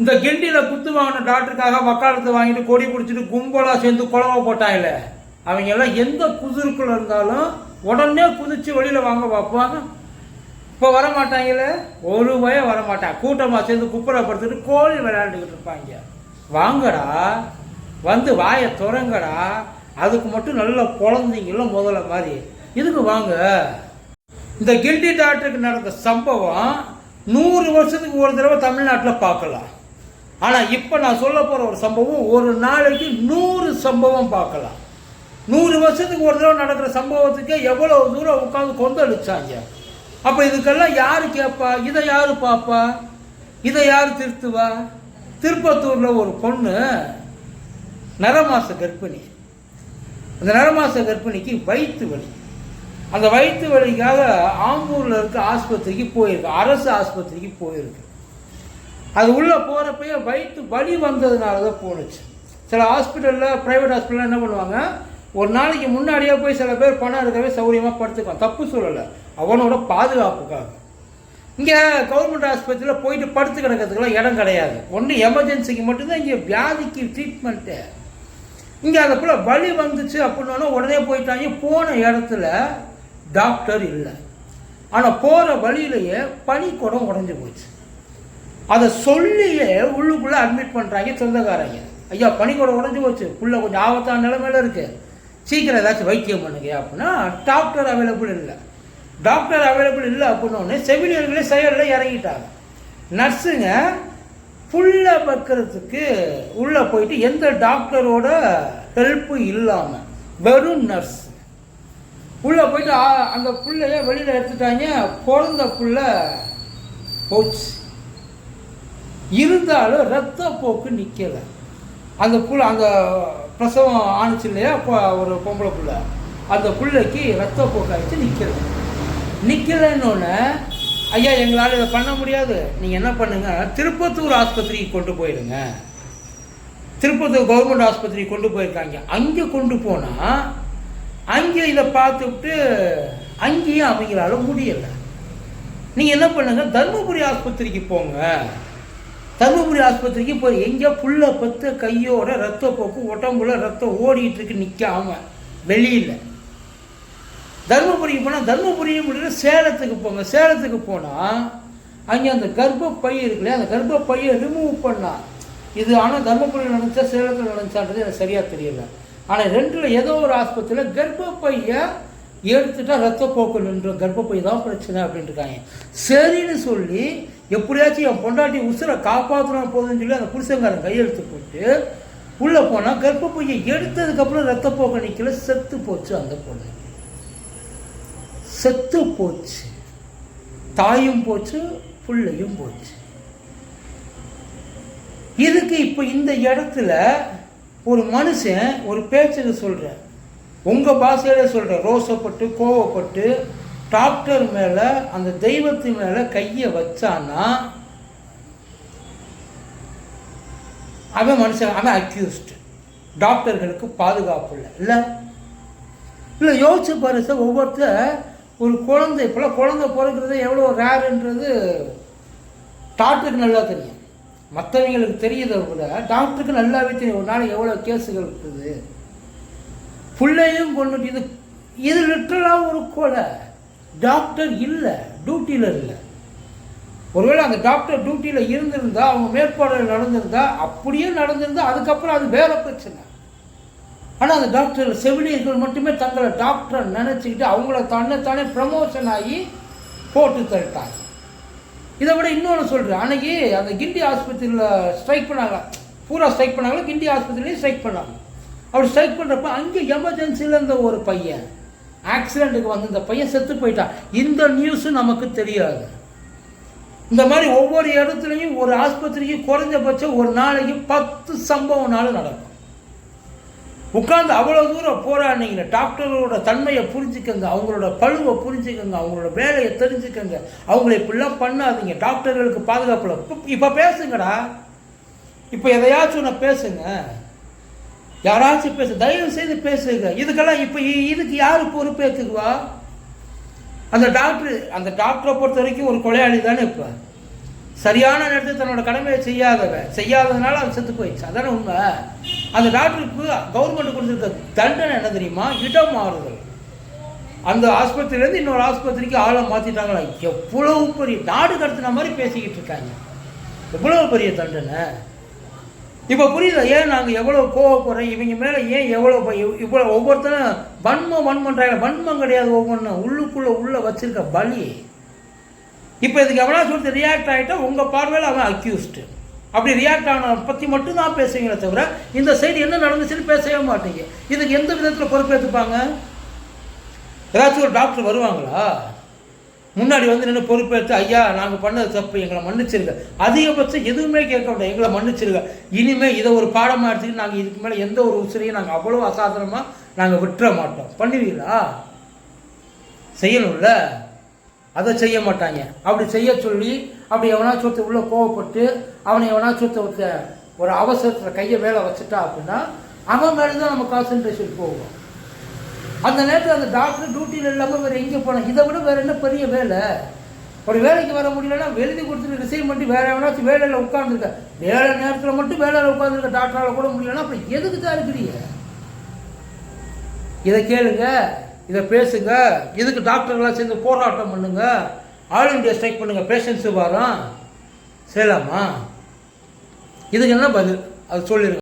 இந்த கிண்டியில் குத்து வாங்கின டாக்டருக்காக வக்காலத்தை வாங்கிட்டு கொடி பிடிச்சிட்டு கும்பலாக சேர்ந்து குழவ போட்டாங்கல்ல அவங்க எல்லாம் எந்த குதிருக்குள்ள இருந்தாலும் உடனே குதிச்சு வெளியில் வாங்க பார்ப்பாங்க. இப்போ வர மாட்டாங்களே ஒரு வய வர மாட்டாங்க கூட்டமாக சேர்ந்து குப்பரை படுத்துட்டு கோழி விளையாண்டுக்கிட்டு இருப்பாங்க. வாங்கடா. வந்து வாயை துறங்கடா. அதுக்கு மட்டும் நல்ல குழந்தைங்கள முதல்ல மாதிரி. இதுக்கு வாங்க. இந்த கில்டி டாக்டருக்கு நடந்த சம்பவம் நூறு வருஷத்துக்கு ஒரு தடவை தமிழ்நாட்டில் பார்க்கலாம். ஆனால் இப்போ நான் சொல்ல போகிற ஒரு சம்பவம் ஒரு நாளைக்கு நூறு சம்பவம் பார்க்கலாம். நூறு வருஷத்துக்கு ஒரு தடவை நடக்கிற சம்பவத்துக்கே எவ்வளோ தூரம் உட்காந்து கொந்தளிச்சாங்க. அப்போ இதுக்கெல்லாம் யார் கேட்பா? இதை யார் பார்ப்பா? இதை யார் திருத்துவா? திருப்பத்தூரில் ஒரு பொண்ணு நரமாச கர்ப்பிணி. அந்த நரமாச கர்ப்பிணிக்கு வயிற்று வலி. அந்த வயிற்று வலிக்காக ஆம்பூரில் இருக்க ஆஸ்பத்திரிக்கு போயிருக்கு. அரசு ஆஸ்பத்திரிக்கு போயிருக்கு. அது உள்ளே போகிறப்பயே வயிற்று வலி வந்ததுனால தான் போணுச்சு. சில ஹாஸ்பிட்டலில் ப்ரைவேட் ஹாஸ்பிட்டலில் என்ன பண்ணுவாங்க? ஒரு நாளைக்கு முன்னாடியே போய் சில பேர் பணம் இருக்கவே சௌரியமாக படுத்துக்குவான் தப்பு சொல்லலை. அவனோட பாதுகாப்புக்காக. இங்கே கவர்மெண்ட் ஆஸ்பத்திரியில் போயிட்டு படுத்து கிடக்கிறதுக்கெல்லாம் இடம் கிடையாது. ஒன்று எமர்ஜென்சிக்கு மட்டும்தான் இங்கே வியாதிக்கு ட்ரீட்மெண்ட்டு இங்கே அந்த பிள்ளை வலி வந்துச்சு அப்படின்னா உடனே போயிட்டாங்க. போன இடத்துல டாக்டர் இல்லை. ஆனால் போகிற வழியிலேயே பனிக்குடம் உடஞ்சி போச்சு. அதை சொல்லியே உள்ளுக்குள்ளே அட்மிட் பண்ணுறாங்க சொந்தக்காரங்க. ஐயா பனிக்கூட உடஞ்சி போச்சு. புள்ள கொஞ்சம் ஆபத்தான நிலைமையில இருக்குது சீக்கிரம் ஏதாச்சும் வைத்தியம் பண்ணுங்க அப்படின்னா டாக்டர் அவைலபிள் இல்லை. டாக்டர் அவைலபிள் இல்லை அப்படின்னோடனே செவிலியர்களே செயலில் இறங்கிட்டாங்க. நர்ஸுங்க புள்ள பக்கிறதுக்கு உள்ளே போயிட்டு எந்த டாக்டரோட ஹெல்ப்பும் இல்லாமல் வெறும் நர்ஸ் உள்ளே போயிட்டு அந்த பிள்ளைய வெளியில் எடுத்துட்டாங்க. பிறந்த புள்ள போச்சு. இருந்தாலும் ரத்த போக்கு நிற்கலை அந்த புள்ள அந்த பிரசவம் ஆணுச்சு இல்லையா ஒரு பொம்பளை புள்ள. அந்த பிள்ளைக்கு ரத்த போக்கு நிற்கலை நிற்கலைன்னு ஐயா எங்களால் இதை பண்ண முடியாது. நீங்கள் என்ன பண்ணுங்க? திருப்பத்தூர் ஆஸ்பத்திரிக்கு கொண்டு போயிடுங்க திருப்பத்தூர் கவர்மெண்ட் ஆஸ்பத்திரிக்கு கொண்டு போயிருக்காங்க. அங்கே கொண்டு போனால் அங்கே இதை பார்த்துட்டு அங்கேயும் அவங்களால முடியலை. நீங்கள் என்ன பண்ணுங்க? தருமபுரி ஆஸ்பத்திரிக்கு போங்க. தருமபுரி ஆஸ்பத்திரிக்கு போய் எங்கே புள்ள பத்து கையோட ரத்த போக்கு உடம்புல ரத்தம் ஓடிட்டு இருக்கு நிற்காம வெளியில். தருமபுரிக்கு போனால் தருமபுரியும் முடியல சேலத்துக்கு போங்க. சேலத்துக்கு போனால் அங்கே அந்த கர்ப்பப்பை இருக்குல்லையா அந்த கர்ப்பப்பையை ரிமூவ் பண்ணால் இது ஆனால் தருமபுரியில் நினச்சா சேலத்தில் நினச்சான்றது எனக்கு சரியாக தெரியல. ஆனால் ரெண்டில் ஏதோ ஒரு ஆஸ்பத்திரியில் கர்ப்பப்பையை எடுத்துட்டா ரத்தப்போக்கு நின்ற கர்ப்பப்பை தான் பிரச்சனை அப்படின்ட்டு இருக்காங்க சரின்னு சொல்லி எப்படியாச்சும் என் பொண்டாட்டி உசுரை காப்பாற்றினா போதுன்னு சொல்லி அந்த புருஷங்காரன் கையெழுத்து போட்டு உள்ளே போனால் கர்ப்பப்பையை எடுத்ததுக்கப்புறம் ரத்தப்போக்கு நிற்கல செத்து போச்சு அந்த பொண்ணு. செத்து போச்சு. தாயும் போச்சு பிள்ளையும் போச்சு. இதுக்கு இப்போ இந்த இடத்துல ஒரு மனுஷன் ஒரு பேச்சுக்கு சொல்கிறேன் உங்கள் பாஷையில சொல்கிறேன் ரோசப்பட்டு கோவப்பட்டு டாக்டர் மேலே அந்த தெய்வத்து மேலே கையை வச்சான்னா அவன் மனுஷன் அவன் அக்யூஸ்டு டாக்டர்களுக்கு பாதுகாப்பு இல்லை. இல்லை? இல்லை யோசிச்சு பாரு சார் ஒவ்வொருத்தர் ஒரு குழந்தை இப்போலாம் குழந்தை பிறக்கிறது எவ்வளோ ரேருன்றது டாக்டருக்கு நல்லா தெரியும். மற்றவங்களுக்கு தெரியுதை விட டாக்டருக்கு நல்லாவே தெரியும். ஒரு நாளைக்கு எவ்வளோ கேஸுகள் இருக்குது. பிள்ளையும் கொண்டு இது இது லிட்டரலாக ஒரு கொலை. டாக்டர் இல்லை டியூட்டியில் இல்லை. ஒருவேளை அந்த டாக்டர் டியூட்டியில் இருந்திருந்தா அவங்க மேற்பார்வையில் நடந்திருந்தா அப்படியே நடந்திருந்தா அதுக்கப்புறம் அது வேற பிரச்சனை. ஆனால் அந்த டாக்டர் செவிலியர்கள் மட்டுமே தங்களை டாக்டரை நினச்சிக்கிட்டு அவங்கள தானே ப்ரமோஷன் ஆகி போட்டு தள்ளிட்டாங்க. இதை விட இன்னொன்று சொல்கிறேன் அன்னைக்கு அந்த கிண்டி ஆஸ்பத்திரியில் ஸ்ட்ரைக் பண்ணாங்க. பூரா ஸ்ட்ரைக் பண்ணாங்களா? கிண்டி ஆஸ்பத்திரிலையும் ஸ்ட்ரைக் பண்ணாங்க. அப்படி ஸ்ட்ரைக் பண்ணுறப்ப அங்கே எமர்ஜென்சியில் இருந்த ஒரு பையன். ஆக்சிடெண்ட்டுக்கு வந்து இந்த பையன் செத்து போயிட்டான். இந்த நியூஸும் நமக்கு தெரியாது. இந்த மாதிரி ஒவ்வொரு இடத்துலையும் ஒரு ஆஸ்பத்திரிக்கு குறைஞ்சபட்சம் ஒரு நாளைக்கு பத்து சம்பவம்னாலும் நடக்கும். உட்காந்து அவ்வளோ தூரம் போராடினீங்க. டாக்டர்களோட தன்மையை புரிஞ்சுக்கங்க அவங்களோட பழுவை புரிஞ்சுக்கங்க அவங்களோட வேலையை தெரிஞ்சுக்கங்க. அவங்கள இப்படிலாம் பண்ணாதீங்க. டாக்டர்களுக்கு பாதுகாப்பில் இப்போ பேசுங்கடா. இப்போ எதையாச்சும் ஒன்று பேசுங்க. யாராச்சும் பேசு தயவு செய்து பேசுங்க. இதுக்கெல்லாம் இப்போ இ- இதுக்கு யார் பொறுப்பேற்றுக்குவா அந்த டாக்டர் அந்த டாக்டரை பொறுத்த வரைக்கும் ஒரு கொலையாளி தானே இப்போ. சரியான நேரத்தில் தன்னோட கடமையை செய்யாதவன் செய்யாததுனால அவன் செத்து போயிடுச்சு. அதான உண்மை? அந்த டாக்டருக்கு கவர்மெண்ட் கொடுத்துருக்க தண்டனை என்ன தெரியுமா? இடம் மாறுதல். அந்த ஆஸ்பத்திரியிலேருந்து இன்னொரு ஆஸ்பத்திரிக்கு ஆளை மாற்றிட்டாங்களா எவ்வளவு பெரிய நாடு கடத்தின மாதிரி பேசிக்கிட்டு இருக்காங்க. எவ்வளவு பெரிய தண்டனை? இப்போ புரியுதா? ஏன் நாங்கள் எவ்வளோ கோவப்படுறோம்? இவங்க மேலே ஏன் எவ்வளோ ப- இவ்வளோ ஒவ்வொருத்தரும் வன்மம் வன்மன்றாங்க வன்மம் கிடையாது ஒவ்வொன்றும் உள்ளுக்குள்ளே உள்ளே வச்சிருக்க பலி. இப்போ இதுக்கு எவ்வளோ சொல்லிட்டு ரியாக்ட் ஆகிட்டா உங்கள் பார்வையில் அவன் அக்யூஸ்டு அப்படி ரியாக்ட் ஆன பற்றி மட்டும் தான் பேசுவீங்களே தவிர இந்த சைடு என்ன நடந்துச்சுன்னு பேசவே மாட்டீங்க. இதுக்கு எந்த விதத்தில் பொறுப்பேற்றுப்பாங்க ஏதாச்சும் ஒரு டாக்டர் வருவாங்களா? முன்னாடி வந்து நின்று பொறுப்பேற்று ஐயா நாங்கள் பண்ணது தப்பு எங்களை மன்னிச்சிருங்க. அதிகபட்சம் எதுவுமே கேட்க மாட்டோம் எங்களை மன்னிச்சிருங்க. இனிமேல் இதை ஒரு பாடமாக எடுத்துக்கிட்டு நாங்கள் இதுக்கு மேலே எந்த ஒரு உசிரையும் நாங்கள் அவ்வளோ அசாதாரணமாக நாங்கள் விட்டுற மாட்டோம். பண்ணுவீங்களா? செய்யணும்ல. அதை செய்ய மாட்டாங்க. அப்படி செய்ய சொல்லி அப்படி எவனா சொத்து உள்ள கோவப்பட்டு அவனை எவனா சொத்த ஒருத்த ஒரு அவசரத்தில் கையை மேலே வச்சுட்டா அப்படின்னா அவன் மேலே தான் நம்ம கான்சன்ட்ரேஷன் போகும். அந்த நேரத்தில் அந்த டாக்டர் டியூட்டியில் இல்லாமல் வேறு எங்கே போனேன்? இதை விட வேறு என்ன பெரிய வேலை? ஒரு வேலைக்கு வர முடியலன்னா எழுதி கொடுத்துட்டு ரிசைன் பண்ணி வேற எவனாச்சும் வேலையில் உட்காந்துருக்க வேலை நேரத்தில் மட்டும் வேலையில் உட்காந்துருக்க டாக்டரால் கூட முடியலன்னா அப்புறம் எதுக்கு தான் இருக்கிறீங்க இதை கேளுங்க இதை பேசுங்க இதுக்கு டாக்டர்களாக சேர்ந்து போராட்டம் பண்ணுங்க. ஆல் இண்டியா ஸ்ட்ரைக் பண்ணுங்க பேஷண்ட்ஸு வரோம் செய்யலாமா? இதுக்கு என்ன பதில்? அது சொல்லிடுங்க